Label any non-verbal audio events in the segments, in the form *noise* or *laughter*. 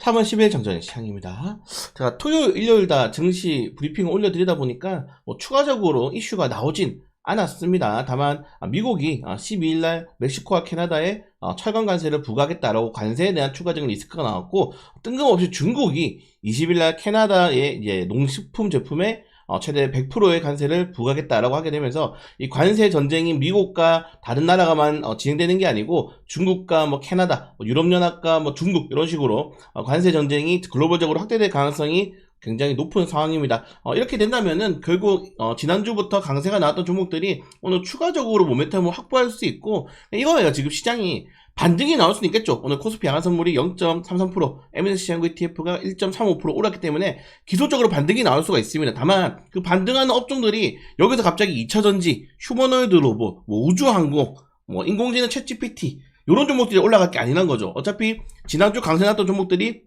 3월 10일 정전의 시장입니다. 제가 토요일, 일요일 다 증시 브리핑을 올려드리다 보니까 뭐 추가적으로 이슈가 나오진 않았습니다. 다만 아, 미국이 12일날 멕시코와 캐나다에 어, 철강 관세를 부과하겠다라고 관세에 대한 추가적인 리스크가 나왔고 뜬금없이 중국이 20일날 캐나다의 농식품 제품에 어, 최대 100%의 관세를 부과하겠다라고 하게 되면서 이 관세 전쟁이 미국과 다른 나라가만 어, 진행되는 게 아니고 중국과 뭐 캐나다, 뭐 유럽연합과 뭐 중국 이런 식으로 어, 관세 전쟁이 글로벌적으로 확대될 가능성이 굉장히 높은 상황입니다. 어, 이렇게 된다면은 결국 어, 지난주부터 강세가 나왔던 종목들이 오늘 추가적으로 모멘텀을 확보할 수 있고 이거예요. 지금 시장이 반등이 나올 수는 있겠죠. 오늘 코스피 양한 선물이 0.33%, MSCI ETF가 1.35% 올랐기 때문에 기술적으로 반등이 나올 수가 있습니다. 다만 그 반등하는 업종들이 여기서 갑자기 2차전지, 휴머노이드 로봇, 뭐 우주항공, 뭐 인공지능 챗 GPT 이런 종목들이 올라갈 게 아니란 거죠. 어차피 지난주 강세 났던 종목들이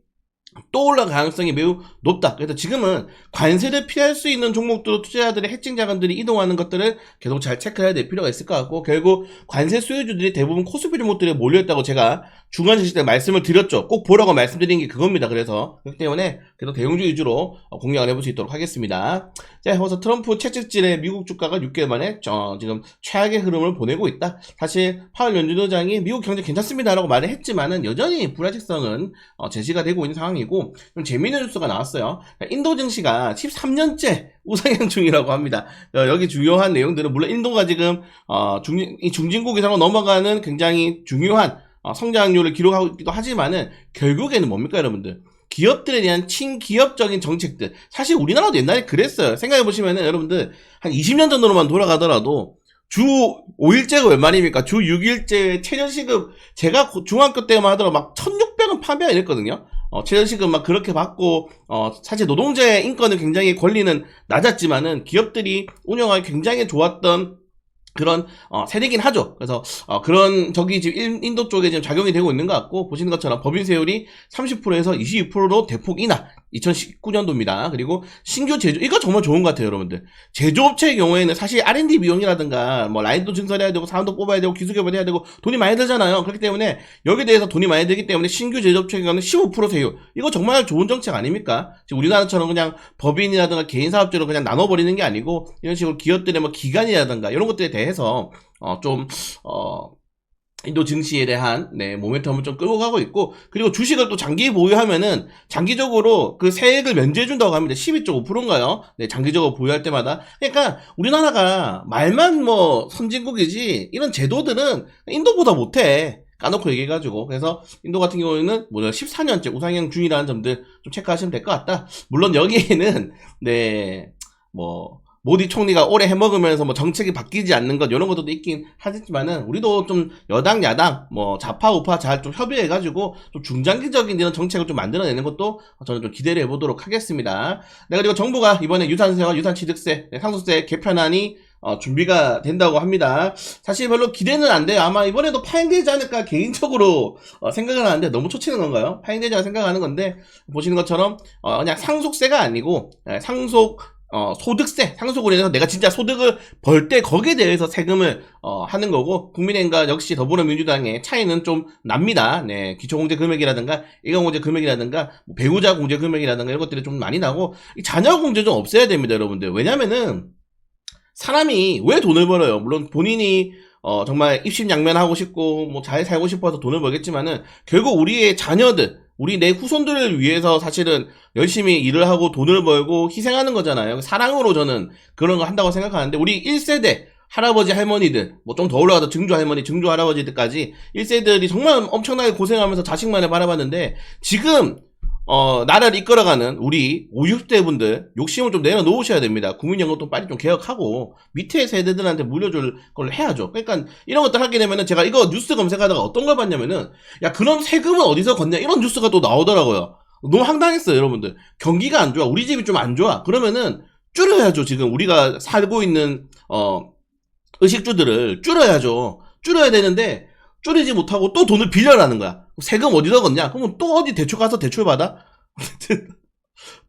또 올라갈 가능성이 매우 높다. 그래서 지금은 관세를 피할 수 있는 종목들로 투자자들의 해칭 자금들이 이동하는 것들을 계속 잘 체크해야 될 필요가 있을 것 같고 결국 관세 수혜주들이 대부분 코스피 종목들에 몰려있다고 제가 중간 제시 때 말씀을 드렸죠. 꼭 보라고 말씀드린 게 그겁니다. 그래서 그렇기 때문에 계속 대형주 위주로 어, 공략을 해볼 수 있도록 하겠습니다. 자, 그래서 트럼프 채찍질에 미국 주가가 6개월 만에 어, 지금 최악의 흐름을 보내고 있다. 사실 파월 연준의장이 미국 경제 괜찮습니다라고 말을 했지만은 여전히 불안직성은 어, 제시가 되고 있는 상황이고 좀 재미있는 뉴스가 나왔어요. 인도 증시가 13년째 우상향 중이라고 합니다. 어, 여기 중요한 내용들은 물론 인도가 지금 어, 중, 이 중진국 이상으로 넘어가는 굉장히 중요한 어, 성장률을 기록하고 있기도 하지만은 결국에는 뭡니까 여러분들? 기업들에 대한 친기업적인 정책들. 사실 우리나라도 옛날에 그랬어요. 생각해 보시면은 여러분들 한 20년 전으로만 돌아가더라도 주 5일제가 웬 말입니까? 주 6일제 최저시급 제가 고- 중학교 때만 하더라도 막 1600원 판매가 이랬거든요. 어, 최저시급 막 그렇게 받고 어, 사실 노동자의 인권은 굉장히 권리는 낮았지만은 기업들이 운영하기 굉장히 좋았던 그런 어, 세대긴 하죠. 그래서 어, 그런 저기 지금 인- 인도 쪽에 지금 작용이 되고 있는 것 같고 보시는 것처럼 법인 세율이 30%에서 22%로 대폭 인하. 2019년도입니다. 그리고 신규 제조 이거 정말 좋은 것 같아요, 여러분들. 제조업체의 경우에는 사실 R&D 비용이라든가 뭐 라인도 증설해야 되고 사람도 뽑아야 되고 기술 개발해야 되고 돈이 많이 들잖아요. 그렇기 때문에 여기에 대해서 돈이 많이 들기 때문에 신규 제조업체의 경우는 15% 세율. 이거 정말 좋은 정책 아닙니까? 지금 우리나라처럼 그냥 법인이라든가 개인 사업주로 그냥 나눠 버리는 게 아니고 이런 식으로 기업들의 뭐 기간이라든가 이런 것들에 대해서 어 좀어 인도 증시에 대한 네, 모멘텀을 좀 끌고 가고 있고 그리고 주식을 또 장기 보유하면은 장기적으로 그 세액을 면제해 준다고 합니다. 12.5%인가요? 네, 장기적으로 보유할 때마다. 그러니까 우리나라가 말만 뭐 선진국이지 이런 제도들은 인도보다 못해. 까놓고 얘기해가지고 그래서 인도 같은 경우에는 뭐 14년째 우상향 중이라는 점들 좀 체크하시면 될 것 같다. 물론 여기에는 네 뭐 모디 총리가 오래 해먹으면서 뭐 정책이 바뀌지 않는 것 이런 것도 있긴 하겠지만은 우리도 좀 여당 야당 뭐 좌파 우파 잘 좀 협의해가지고 좀 중장기적인 이런 정책을 좀 만들어내는 것도 저는 좀 기대를 해보도록 하겠습니다. 네 그리고 정부가 이번에 유산세와 유산취득세 네, 상속세 개편안이 어, 준비가 된다고 합니다. 사실 별로 기대는 안 돼요. 아마 이번에도 파행되지 않을까 개인적으로 어, 생각을 하는데 너무 초치는 건가요? 파행되지 않을까 생각하는 건데 보시는 것처럼 어, 그냥 상속세가 아니고 예, 상속 어, 소득세, 상속을 해서 내가 진짜 소득을 벌 때 거기에 대해서 세금을 어, 하는 거고 국민의힘과 역시 더불어민주당의 차이는 좀 납니다. 네, 기초공제 금액이라든가 일가공제 금액이라든가 뭐 배우자 공제 금액이라든가 이런 것들이 좀 많이 나고 이 자녀 공제 좀 없애야 됩니다, 여러분들. 왜냐면은 사람이 왜 돈을 벌어요? 물론 본인이 어, 정말 입심양면하고 싶고 뭐 잘 살고 싶어서 돈을 벌겠지만은 결국 우리의 자녀들 우리 내 후손들을 위해서 사실은 열심히 일을 하고 돈을 벌고 희생하는 거잖아요. 사랑으로 저는 그런 거 한다고 생각하는데 우리 1세대 할아버지 할머니들 뭐 좀 더 올라가서 증조 할머니 증조 할아버지들까지 1세들이 정말 엄청나게 고생하면서 자식만을 바라봤는데 지금 어 나라를 이끌어가는 우리 5, 60대 분들 욕심을 좀 내려놓으셔야 됩니다. 국민연금도 빨리 좀 개혁하고 밑에 세대들한테 물려줄 걸 해야죠. 그러니까 이런 것들 하게 되면은 제가 이거 뉴스 검색하다가 어떤 걸 봤냐면은 야 그럼 세금은 어디서 걷냐 이런 뉴스가 또 나오더라고요. 너무 황당했어요, 여러분들. 경기가 안 좋아. 우리 집이 좀 안 좋아. 그러면은 줄여야죠. 지금 우리가 살고 있는 어 의식주들을 줄여야죠. 줄여야 되는데 줄이지 못하고 또 돈을 빌려라는 거야. 세금 어디서 걷냐? 그러면 또 어디 대출 가서 대출 받아? *laughs*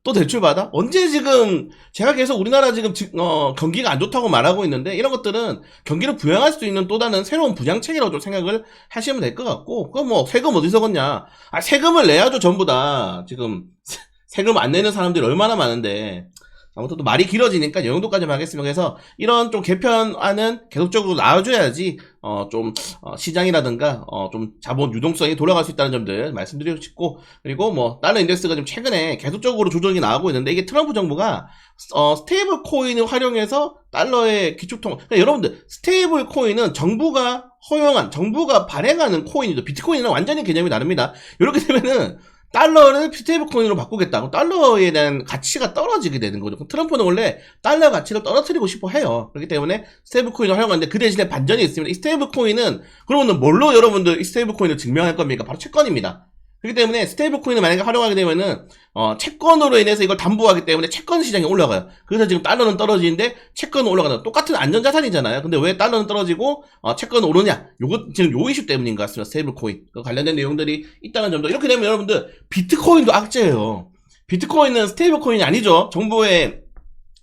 또 대출 받아? 언제 지금 제가 계속 우리나라 지금 지- 어, 경기가 안 좋다고 말하고 있는데 이런 것들은 경기를 부양할 수 있는 또 다른 새로운 부양책이라고 좀 생각을 하시면 될 것 같고 그거 뭐 세금 어디서 걷냐? 아 세금을 내야죠 전부 다 지금 세- 세금 안 내는 사람들이 얼마나 많은데 아무튼 또 말이 길어지니까 영도까지만 하겠습니다. 그래서 이런 좀 개편안은 계속적으로 나와줘야지 어좀 시장이라든가 어 좀 자본 유동성이 돌아갈 수 있다는 점들 말씀드리고 싶고 그리고 뭐 달러 인덱스가 좀 최근에 계속적으로 조정이 나오고 있는데 이게 트럼프 정부가 어 스테이블 코인을 활용해서 달러의 기축통 그러니까 여러분들 스테이블 코인은 정부가 허용한 정부가 발행하는 코인이죠 비트코인은 완전히 개념이 다릅니다 이렇게 되면은 달러를 스테이블 코인으로 바꾸겠다고 달러에 대한 가치가 떨어지게 되는 거죠. 그럼 트럼프는 원래 달러 가치를 떨어뜨리고 싶어 해요. 그렇기 때문에 스테이블 코인을 활용하는데 그 대신에 반전이 있습니다. 이 스테이블 코인은 그러면 뭘로 여러분들 이 스테이블 코인을 증명할 겁니까? 바로 채권입니다. 그렇기 때문에 스테이블 코인을 만약에 활용하게 되면은 어, 채권으로 인해서 이걸 담보하기 때문에 채권 시장이 올라가요. 그래서 지금 달러는 떨어지는데 채권은 올라가는 똑같은 안전자산이잖아요. 근데 왜 달러는 떨어지고 어, 채권은 오르냐? 요거 지금 요 이슈 때문인 것 같습니다. 스테이블 코인 그 관련된 내용들이 있다는 점도 이렇게 되면 여러분들 비트코인도 악재예요. 비트코인은 스테이블 코인이 아니죠. 정부의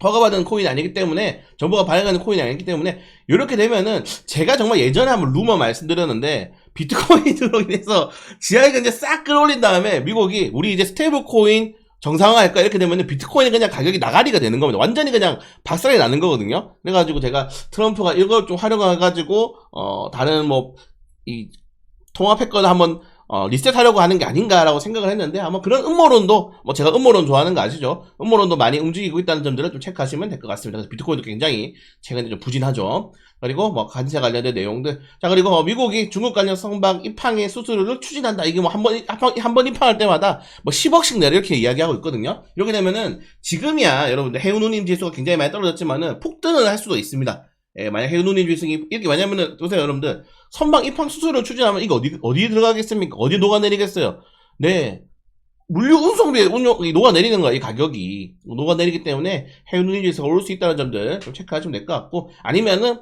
허가받은 코인이 아니기 때문에 정부가 발행하는 코인이 아니기 때문에 이렇게 되면은 제가 정말 예전에 한번 루머 말씀드렸는데 비트코인으로 *laughs* 인해서 지하에 이제 싹 끌어올린 다음에 미국이 우리 이제 스테이블 코인 정상화할까 이렇게 되면은 비트코인이 그냥 가격이 나가리가 되는 겁니다. 완전히 그냥 박살이 나는 거거든요. 그래가지고 제가 트럼프가 이걸 좀 활용해가지고 어 다른 뭐 이 통합 패권을 한번 어, 리셋하려고 하는 게 아닌가라고 생각을 했는데 아마 그런 음모론도 뭐 제가 음모론 좋아하는 거 아시죠? 음모론도 많이 움직이고 있다는 점들을 좀 체크하시면 될 것 같습니다. 그래서 비트코인도 굉장히 최근에 좀 부진하죠. 그리고 뭐 관세 관련된 내용들. 자 그리고 어, 미국이 중국 관련 선박 입항의 수수료를 추진한다. 이게 뭐 한번 한번 입항할 때마다 뭐 10억씩 내려 이렇게 이야기하고 있거든요. 이렇게 되면은 지금이야 여러분들 해운 운임 지수가 굉장히 많이 떨어졌지만은 폭등을 할 수도 있습니다. 예, 만약 해운 운임 지수가 이렇게 왜냐면은 보세요 여러분들 선박 입항 수수료 추진하면 이거 어디 어디 들어가겠습니까? 어디 녹아내리겠어요? 네. 물류 운송비에 운용, 이 녹아내리는 거야, 이 가격이. 녹아내리기 때문에 해운 운임지수가 오를 수 있다는 점들 좀 체크하시면 될 것 같고, 아니면은,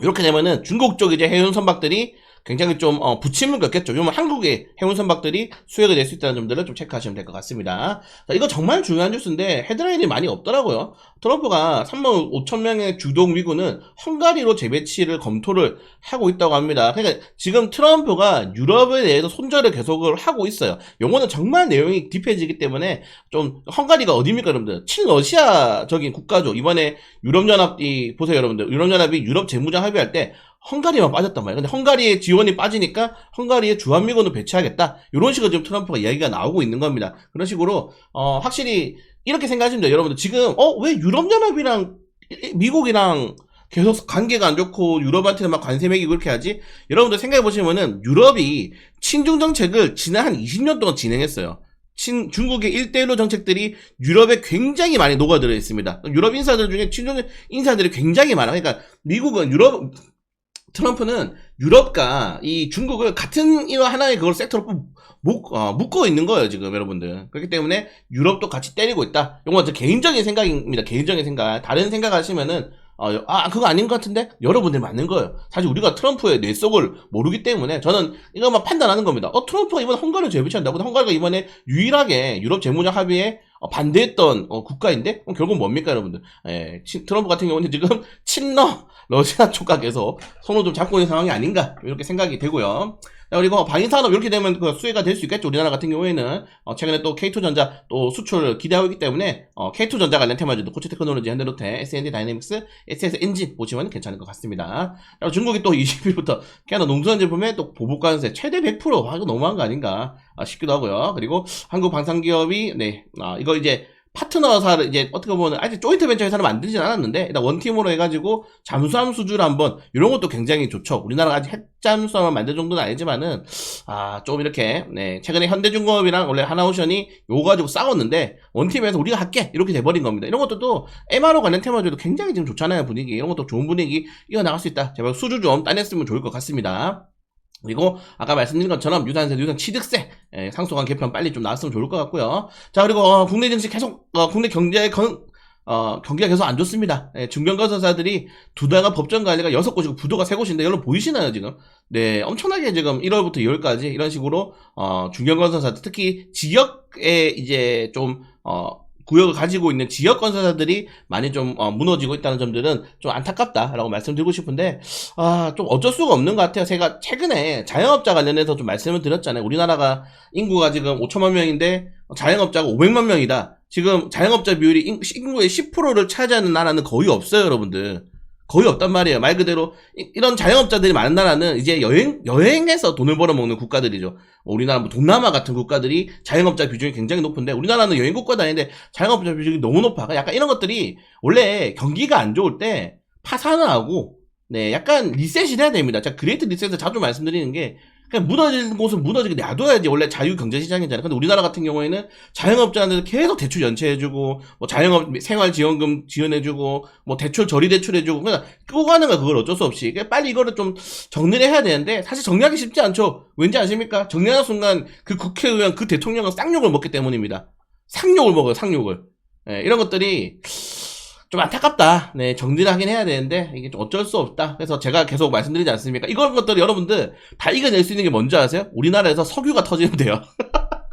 이렇게 되면은 중국 쪽 이제 해운 선박들이 굉장히 좀, 어, 부침을 겪겠죠. 요면 한국의 해운 선박들이 수혜가 될 수 있다는 점들을 좀 체크하시면 될 것 같습니다. 자, 이거 정말 중요한 뉴스인데, 헤드라인이 많이 없더라고요. 트럼프가 3만 5천 명의 주동 미군은 헝가리로 재배치를 검토를 하고 있다고 합니다. 그러니까 지금 트럼프가 유럽에 대해서 손절을 계속을 하고 있어요. 요거는 정말 내용이 딥해지기 때문에 좀 헝가리가 어디입니까, 여러분들? 친러시아적인 국가죠. 이번에 유럽연합 이 보세요, 여러분들. 유럽연합이 유럽 재무장 합의할 때 헝가리만 빠졌단 말이에요. 근데 헝가리의 지원이 빠지니까 헝가리의 주한미군을 배치하겠다. 이런 식으로 지금 트럼프가 이야기가 나오고 있는 겁니다. 그런 식으로 어, 확실히 이렇게 생각하시면 돼요. 여러분들 지금 어 왜 유럽연합이랑 미국이랑 계속 관계가 안 좋고 유럽한테는 막 관세 매기고 그렇게 하지? 여러분들 생각해 보시면은 유럽이 친중 정책을 지난 한 20년 동안 진행했어요. 친, 중국의 1대1로 정책들이 유럽에 굉장히 많이 녹아들어 있습니다. 유럽 인사들 중에 친중 인사들이 굉장히 많아. 그러니까 미국은 유럽, 트럼프는 유럽과 이 중국을 같은 이런 하나의 그걸 섹터로 묶, 어, 묶어 있는 거예요, 지금 여러분들. 그렇기 때문에 유럽도 같이 때리고 있다. 이건 제 개인적인 생각입니다. 개인적인 생각. 다른 생각 하시면은, 어, 아, 그거 아닌 것 같은데? 여러분들 맞는 거예요. 사실 우리가 트럼프의 뇌 속을 모르기 때문에 저는 이거만 판단하는 겁니다. 어, 트럼프가 이번에 헝가리를 재배치한다고? 근데 헝가리가 이번에 유일하게 유럽 재무장 합의에 어, 반대했던 어, 국가인데? 결국 뭡니까, 여러분들? 예, 친- 트럼프 같은 경우는 지금 *laughs* 친러 러시아 계속 손을 좀 잡고 있는 상황이 아닌가 이렇게 생각이 되고요. 자, 그리고 방위산업 이렇게 되면 그 수혜가 될 수 있겠죠. 우리나라 같은 경우에는 어, 최근에 또 K2전자 또 수출 기대하고 있기 때문에 어, K2전자 관련 테마주도 코치 테크놀로지, 현대로테, S&D 다이내믹스, SS 엔진 보시면 괜찮을 것 같습니다. 그리고 중국이 또 *laughs* 20일부터 캐나 농수산 제품에 또 보복관세 최대 100% 아, 이거 너무한 거 아닌가 아, 싶기도 하고요. 그리고 한국 방산기업이 네 아, 이거 이제 파트너사를 이제 어떻게 보면 아직 조인트 벤처 회사를 만들진 않았는데 일단 원팀으로 해가지고 잠수함 수주를 한번 이런 것도 굉장히 좋죠. 우리나라가 아직 핵잠수함을 만들 정도는 아니지만은 아 좀 이렇게 네 최근에 현대중공업이랑 원래 하나오션이 요거 가지고 싸웠는데 원팀에서 우리가 할게 이렇게 돼버린 겁니다. 이런 것들도 MRO 관련 테마주도 굉장히 지금 좋잖아요 분위기 이런 것도 좋은 분위기 이어 나갈 수 있다. 제발 수주 좀 따냈으면 좋을 것 같습니다. 그리고 아까 말씀드린 것처럼 유산세, 유산 취득세 예, 상속한 개편 빨리 좀 나왔으면 좋을 것 같고요. 자 그리고 어, 국내 증시 계속 어, 국내 경제의 건, 어, 경기가 계속 안 좋습니다. 예, 중견건설사들이 두 달간 법정 관리가 여섯 곳이고 부도가 세 곳인데 여러분 보이시나요 지금? 네, 엄청나게 지금 1월부터 2월까지 이런 식으로 어, 중견건설사 특히 지역에 이제 좀 어, 구역을 가지고 있는 지역 건설사들이 많이 좀 어, 무너지고 있다는 점들은 좀 안타깝다라고 말씀드리고 싶은데 아, 좀 어쩔 수가 없는 것 같아요. 제가 최근에 자영업자 관련해서 좀 말씀을 드렸잖아요. 우리나라가 인구가 지금 5천만 명인데 자영업자가 500만 명이다. 지금 자영업자 비율이 인- 인구의 10%를 차지하는 나라는 거의 없어요, 여러분들. 거의 없단 말이에요. 말 그대로 이- 이런 자영업자들이 많은 나라는 이제 여행 여행해서 돈을 벌어 먹는 국가들이죠. 뭐 우리나라 뭐 동남아 같은 국가들이 자영업자 비중이 굉장히 높은데 우리나라는 여행 국가도 아닌데 자영업자 비중이 너무 높아. 약간 이런 것들이 원래 경기가 안 좋을 때 파산을 하고 네 약간 리셋이 돼야 됩니다. 제가 그레이트 리셋을 자주 말씀드리는 게 그냥 무너지는 곳은 무너지게 놔둬야지 원래 자유 경제 시장이잖아요. 근데 우리나라 같은 경우에는 자영업자한테 계속 대출 연체해주고 뭐 자영업 생활지원금 지원해주고 뭐 대출 저리 대출해주고 그냥 끌고 가는 거야 그걸 어쩔 수 없이 그러니까 빨리 이거를 좀 정리를 해야 되는데 사실 정리하기 쉽지 않죠. 왠지 아십니까? 정리하는 순간 그 국회의원 그 대통령은 쌍욕을 먹기 때문입니다. 상욕을 먹어요 상욕을. 예, 이런 것들이 좀 안타깝다. 네, 정리를 하긴 해야 되는데, 이게 좀 어쩔 수 없다. 그래서 제가 계속 말씀드리지 않습니까? 이런 것들 여러분들 다 이겨낼 수 있는 게 뭔지 아세요? 우리나라에서 석유가 터지면 돼요.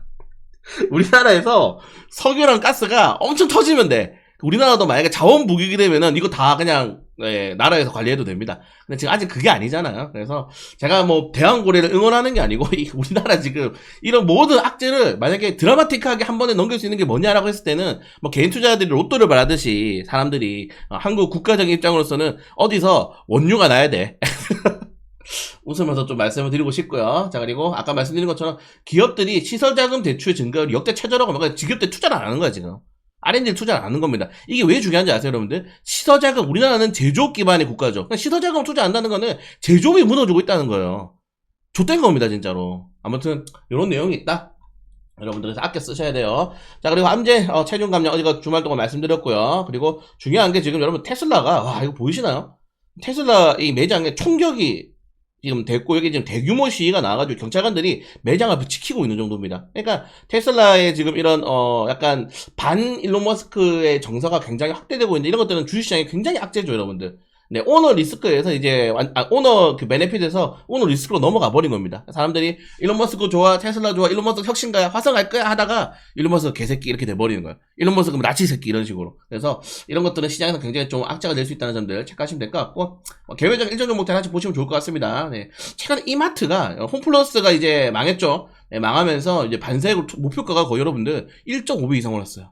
*laughs* 우리나라에서 석유랑 가스가 엄청 터지면 돼. 우리나라도 만약에 자원 부국이 되면은 이거 다 그냥 예, 나라에서 관리해도 됩니다. 근데 지금 아직 그게 아니잖아요. 그래서 제가 뭐 대왕고래를 응원하는 게 아니고 이 *laughs* 우리나라 지금 이런 모든 악재를 만약에 드라마틱하게 한 번에 넘길 수 있는 게 뭐냐라고 했을 때는 뭐 개인 투자자들이 로또를 말하듯이 사람들이 어, 한국 국가적인 입장으로서는 어디서 원유가 나야 돼. *laughs* 웃으면서 좀 말씀을 드리고 싶고요. 자, 그리고 아까 말씀드린 것처럼 기업들이 시설 자금 대출 증가율이 역대 최저라고 하면 기업들 투자를 안 하는 거야, 지금. R&D를 투자를 안 하는 겁니다. 이게 왜 중요한지 아세요, 여러분들? 시설자금, 우리나라는 제조업 기반의 국가죠. 그러니까 시설자금 투자 안 한다는 거는 제조업이 무너지고 있다는 거예요. 좆된 겁니다, 진짜로. 아무튼, 이런 내용이 있다. 여러분들 그래서 아껴 쓰셔야 돼요. 자, 그리고 암제, 어, 체중 감량 어디가 주말 동안 말씀드렸고요. 그리고 중요한 게 지금 여러분 테슬라가, 와, 이거 보이시나요? 테슬라 이 매장에 총격이 지금 됐고 여기 지금 대규모 시위가 나와가지고 경찰관들이 매장 앞을 지키고 있는 정도입니다. 그러니까 테슬라의 지금 이런 어 약간 반 일론 머스크의 정서가 굉장히 확대되고 있는데 이런 것들은 주식시장에 굉장히 악재죠, 여러분들. 네, 오너 리스크에서 이제 완- 아, 오너 그 베네핏에서 오너 리스크로 넘어가 버린 겁니다. 사람들이 일론 머스크 좋아, 테슬라 좋아, 일론 머스크 혁신가야, 화성할 거야 하다가 일론 머스크 개새끼 이렇게 돼 버리는 거예요. 일론 머스크 나치 새끼 이런 식으로. 그래서 이런 것들은 시장에서 굉장히 좀 악재가 될 수 있다는 점들 체크하시면 될 것 같고 어, 개별적 일정 종목들 하나씩 보시면 좋을 것 같습니다. 네. 최근에 이마트가 어, 홈플러스가 이제 망했죠. 네, 망하면서 이제 반세로 목표가가 거의 여러분들 1.5배 이상 올랐어요.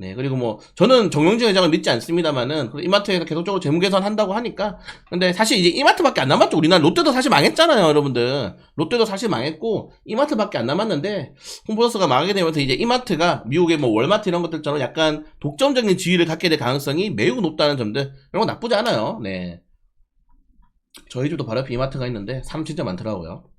네, 그리고 뭐, 저는 정용진 회장을 믿지 않습니다만은, 이마트에서 계속적으로 재무 개선 한다고 하니까, 근데 사실 이제 이마트밖에 안 남았죠. 우리나라 롯데도 사실 망했잖아요, 여러분들. 롯데도 사실 망했고, 이마트밖에 안 남았는데, 홈플러스가 망하게 되면서 이제 이마트가 미국의 뭐 월마트 이런 것들처럼 약간 독점적인 지위를 갖게 될 가능성이 매우 높다는 점들, 이런 거 나쁘지 않아요. 네. 저희 집도 바로 옆에 이마트가 있는데, 사람 진짜 많더라고요.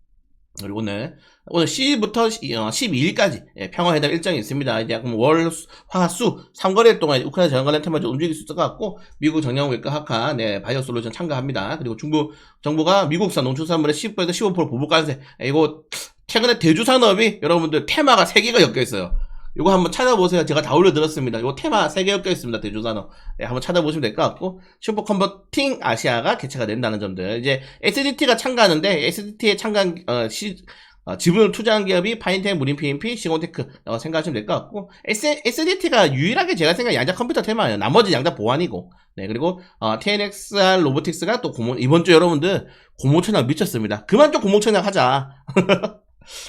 그리고 오늘, 오늘 10일부터 12일까지 예, 평화회담 일정이 있습니다. 이제 약간 월, 수- 화, 수, 3거래일 동안 우크라이나 전관련 테마를 좀 움직일 수 있을 것 같고, 미국 정량 외과 학화, 네, 바이오 솔루션 참가합니다. 그리고 중국 정부가 미국산 농축산물의 10%에서 15% 보복 관세. 예, 이거, 최근에 대주 산업이 여러분들 테마가 3개가 엮여 있어요. 이거 한번 찾아보세요. 제가 다 올려드렸습니다. 이거 테마 3개 엮여 있습니다. 대주산업. 예, 한번 찾아보시면 될 것 같고, 슈퍼 컨버팅 아시아가 개최가 된다는 점들. 이제 SDT가 참가하는데, SDT에 참가한, 어, 시, 어, 지분을 투자한 기업이 파인텍, 무림 PMP, 시공테크 어, 생각하시면 될 것 같고 S, SDT가 유일하게 제가 생각한 양자 컴퓨터 테마예요. 나머지 양자 보안이고 네 그리고 어, TNXR 로보틱스가 또 고모, 이번 주 여러분들 고모천양 미쳤습니다. 그만 좀 고모천양 하자. *laughs*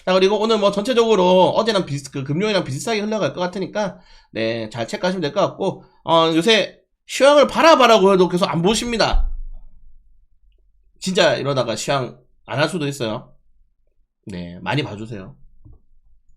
자 그리고 오늘 뭐 전체적으로 어제랑 비슷 그 금요일이랑 비슷하게 흘러갈 것 같으니까 네 잘 체크하시면 될 것 같고 어, 요새 시황을 바라봐라고 해도 계속 안 보십니다. 진짜 이러다가 시황 안 할 수도 있어요. 네, 많이 봐주세요.